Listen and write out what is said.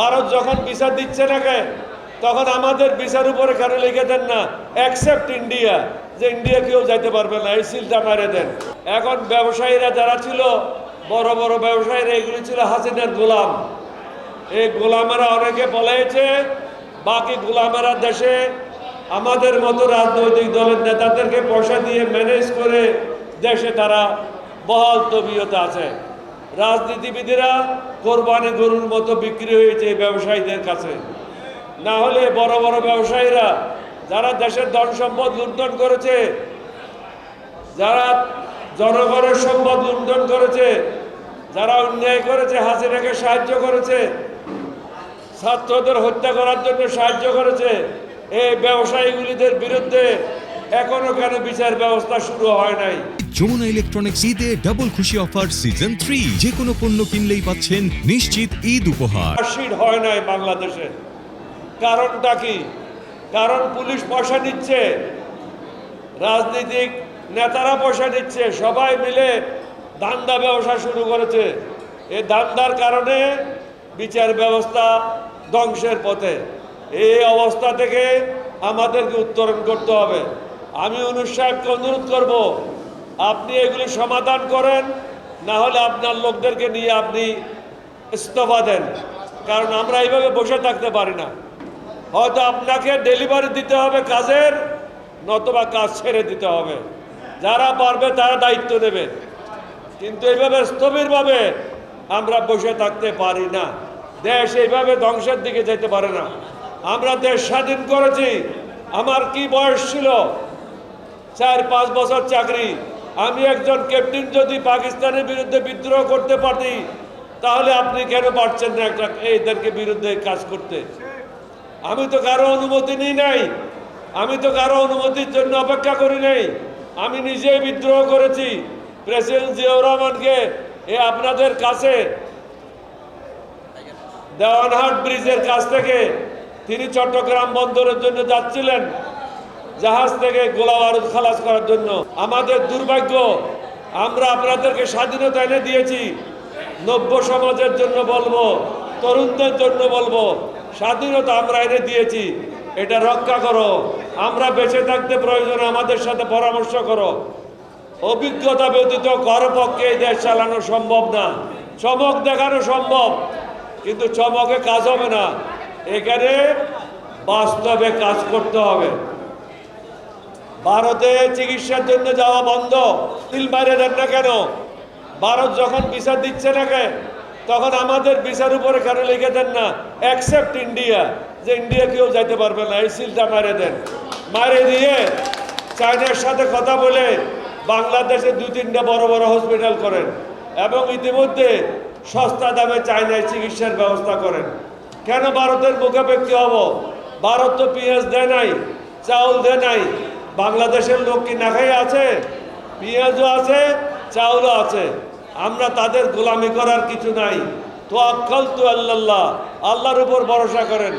ভারত যখন ভিসা দিচ্ছে না কে তখন আমাদের ভিসার উপরে কেন লিখে দেন না? অ্যাকসেপ্ট ইন্ডিয়া যে ইন্ডিয়া কেউ যাইতে পারবে না, এই সিলটা মারে দেন। এখন ব্যবসায়ীরা যারা ছিল, বড় বড় ব্যবসায়ীরা, এগুলি ছিল হাসিনার গোলাম। এই গোলামেরা অনেকে পলাইছে বাকি গোলামেরা দেশে আমাদের মতো রাজনৈতিক দলের নেতাদেরকে পয়সা দিয়ে ম্যানেজ করে দেশে তারা বহাল তবিয়তে আছে। রাজনীতিবিদেরা কোরবানি গরুর মতো বিক্রি হয়েছে ব্যবসায়ীদের কাছে। না হলে বড় বড় ব্যবসায়ীরা, যারা দেশের ধন সম্পদ লুণ্ঠন করেছে, যারা জনগণের সম্পদ লুণ্ঠন করেছে, যারা অন্যায় করেছে, হাসিনাকে সাহায্য করেছে, ছাত্রদের হত্যা করার জন্য সাহায্য করেছে, এই ব্যবসায়ীগুলিদের বিরুদ্ধে এখনও কেন বিচার ব্যবস্থা শুরু হয় নাই? যমুনা ইলেকট্রনিক্স ঈদে ডাবল খুশি অফার সিজন থ্রি যে কোনো পণ্য কিনলেই পাচ্ছেন নিশ্চিত ঈদ উপহার। মার্কশিট হয় নাই বাংলাদেশে। কারণটা কি? কারণ পুলিশ পয়সা নিচ্ছে। রাজনৈতিক নেতারা পয়সা নিচ্ছে। সবাই মিলে দান্দা ব্যবসা শুরু করেছে। এই দান্দার কারণে বিচার ব্যবস্থা ধ্বংসের পথে। এই অবস্থা থেকে আমাদেরকে উত্তরণ করতে হবে। আমি অনুজ সাহেবকে অনুরোধ করব, আপনি এগুলি সমাধান করেন, না হলে আপনার লোকদেরকে নিয়ে আপনি ইস্তফা দেন, কারণ আমরা এইভাবে বসে থাকতে পারি না। হয়তো আপনাকে ডেলিভারি দিতে হবে কাজের, নতবা কাজ ছেড়ে দিতে হবে। যারা পারবে তারা দায়িত্ব নেবে। কিন্তু এইভাবে স্থবিরভাবে আমরা বসে থাকতে পারি না। দেশ এইভাবে ধ্বংসের দিকে যেতে পারে না। আমরা দেশ স্বাধীন করেছি। আমার কি বয়স ছিল? চার, পাঁচ বছর চাকরি। আমি একজন ক্যাপ্টেন যদি পাকিস্তানের বিরুদ্ধে বিদ্রোহ করতে পারি তাহলে আপনি কেন পারছেন না একটা এদেরকে বিরুদ্ধে কাজ করতে? আমি তো কারও অনুমতি নিই নাই। আমি তো কারও অনুমতির জন্য অপেক্ষা করি নাই। আমি নিজেই বিদ্রোহ করেছি। প্রেসিডেন্ট জিয়াউর রহমানকে এ আপনাদের কাছে, দেওয়ানহাট ব্রিজের কাছ থেকে, তিনি চট্টগ্রাম বন্দরের জন্য যাচ্ছিলেন। জাহাজ থেকে গোলা বারুদ খালাস করার জন্য। আমাদের দুর্ভাগ্য, আমরা আপনাদেরকে স্বাধীনতা এনে দিয়েছি। নব্য সমাজের জন্য বলব, তরুণদের জন্য বলব, স্বাধীনতা আমরা এনে দিয়েছি। এটা রক্ষা করো। আমরা বেঁচে থাকতে প্রয়োজন আমাদের সাথে পরামর্শ করো। অভিজ্ঞতা ব্যতীত কারও পক্ষে এই দেশ চালানো সম্ভব না। চমক দেখানো সম্ভব, কিন্তু চমকে কাজ হবে না। এখানে বাস্তবে কাজ করতে হবে। ভারতে চিকিৎসার জন্য যাওয়া বন্ধ। তিল বাইরে দেন না কেন? ভারত যখন বিচার দিচ্ছে না কে তখন আমাদের বিচার উপরে কেন লিখে দেন না? অ্যাকসেপ্ট ইন্ডিয়া যে ইন্ডিয়া কেউ যাইতে পারবে না, এই সিলটা মারে দেন। মারে দিয়ে চায়নার সাথে কথা বলে বাংলাদেশে দুই তিনটা বড় বড় হসপিটাল করেন এবং ইতিমধ্যে সস্তা দামে চায়নায় চিকিৎসার ব্যবস্থা করেন। কেন ভারতের মুখাপেক্ষি হব? ভারত তো পেঁয়াজ দেয় নাই, চাউল দেয় নাই বাংলাদেশের লোক কি না খাই আছে? পেঁয়াজও আছে, চাউলও আছে। আমরা তাদের গোলামি করার কিছু নাই। তো আক্কাল তো আল্লাহ, আল্লাহর উপর ভরসা করেন।